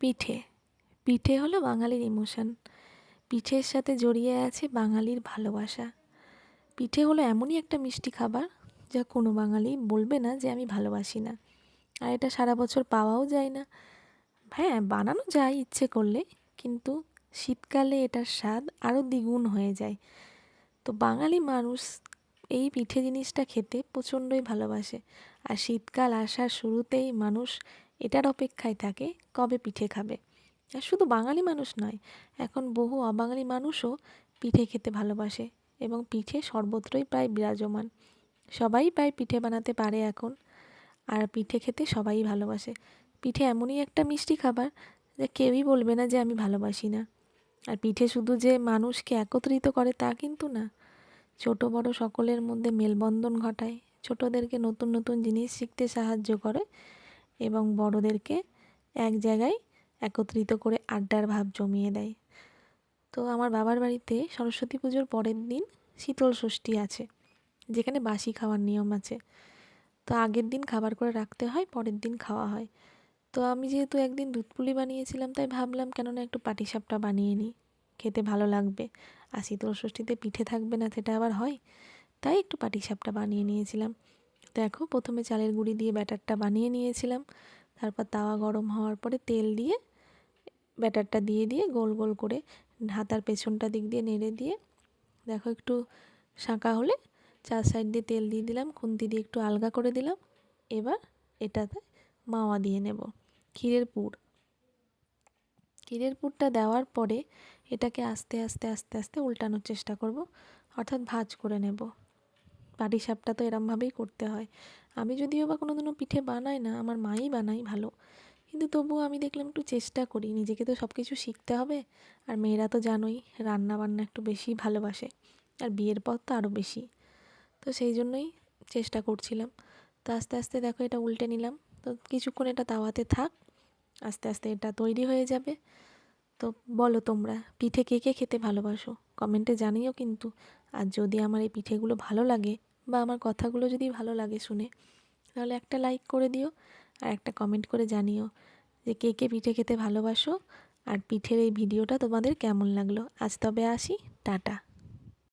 পিঠে। পিঠে হলো বাঙালির ইমোশন পিঠের সাথে জড়িয়ে আছে বাঙালির ভালোবাসা। পিঠে হলো এমনই একটা মিষ্টি খাবার যা কোনো বাঙালি বলবে না যে আমি ভালোবাসি না। আর এটা সারা বছর পাওয়াও যায় না। হ্যাঁ বানানো যায় ইচ্ছে করলে, কিন্তু শীতকালে এটার স্বাদ আরও দ্বিগুণ হয়ে যায়। তো বাঙালি মানুষ এই পিঠে জিনিসটা খেতে প্রচণ্ডই ভালোবাসে। আর শীতকাল আসার শুরুতেই মানুষ এটার অপেক্ষায় থাকে কবে পিঠে খাবে। আর শুধু বাঙালি মানুষ নয়, এখন বহু অবাঙালি মানুষও পিঠে খেতে ভালোবাসে এবং পিঠে সর্বত্রই প্রায় বিরাজমান। সবাই প্রায় পিঠে বানাতে পারে এখন, আর পিঠে খেতে সবাই ভালোবাসে। পিঠে এমনই একটা মিষ্টি খাবার যে কেউই বলবে না যে আমি ভালোবাসি না। আর পিঠে শুধু যে মানুষকে একত্রিত করে তা কিন্তু না। ছোট বড় সকলের মধ্যে মেলবন্ধন ঘটায়। ছোটদেরকে নতুন নতুন জিনিস শিখতে সাহায্য করে। এবং বড়দেরকে এক জায়গায় একত্রিত করে আড্ডার ভাব জমিয়ে দেয়। তো আমার বাবার বাড়িতে সরস্বতী পুজোর পরের দিন শীতল ষষ্ঠী আছে, যেখানে বাসি খাওয়ার নিয়ম আছে। তো আগের দিন খাবার করে রাখতে হয়, পরের দিন খাওয়া হয়। তো আমি যেহেতু একদিন দুধ পুলি বানিয়েছিলাম, তাই ভাবলাম কেননা একটু পাটিসাপটা বানিয়ে নিই। খেতে ভালো লাগবে। আর শীতল ষষ্ঠীতে পিঠে থাকবে না, সেটা আবার হয়। তাই একটু পাটিসাপটা বানিয়ে নিয়েছিলাম। দেখো প্রথমে চালের গুঁড়ি দিয়ে ব্যাটারটা বানিয়ে নিয়েছিলাম। তারপর তাওয়া গরম হওয়ার পরে তেল দিয়ে ব্যাটারটা দিয়ে দিয়ে গোল গোল করে হাতার পেছনটা দিক দিয়ে নেড়ে দিয়ে দেখো একটু শাঁকা হলে চার সাইড দিয়ে তেল দিয়ে দিলাম, খুন্তি দিয়ে একটু আলগা করে দিলাম। এবার এটাতে মাওয়া দিয়ে নেব, ক্ষীরের পুর। ক্ষীরের পুরটা দেওয়ার পরে এটাকে আস্তে আস্তে আস্তে আস্তে উল্টানোর চেষ্টা করব, অর্থাৎ ভাজ করে নেব। পাটিসাপটা তো এরমভাবেই করতে হয়। আমি যদিও বা কোনো দিনও পিঠে বানাই না, আমার মাই বানাই ভালো। কিন্তু তবুও আমি দেখলাম একটু চেষ্টা করি, নিজেকে তো সব কিছু শিখতে হবে। আর মেয়েরা তো জানোই রান্না বান্না একটু বেশি ভালোবাসে, আর বিয়ের পর তো আরও বেশি। তো সেই জন্যই চেষ্টা করছিলাম। তো আস্তে আস্তে দেখো এটা উল্টে নিলাম। তো কিছুক্ষণ এটা তাওয়াতে থাক, আস্তে আস্তে এটা তৈরি হয়ে যাবে। তো বলো তোমরা, পিঠে কে কে খেতে ভালোবাসো? কমেন্টে জানিও কিন্তু। আর যদি আমার এই পিঠেগুলো ভালো লাগে বা আমার কথাগুলো যদি ভালো লাগে শুনে, তাহলে একটা লাইক করে দিও আর একটা কমেন্ট করে জানিও যে কে কে পিঠে খেতে ভালোবাসো আর পিঠের এই ভিডিওটা তোমাদের কেমন লাগল। আজ তবে আসি, টাটা।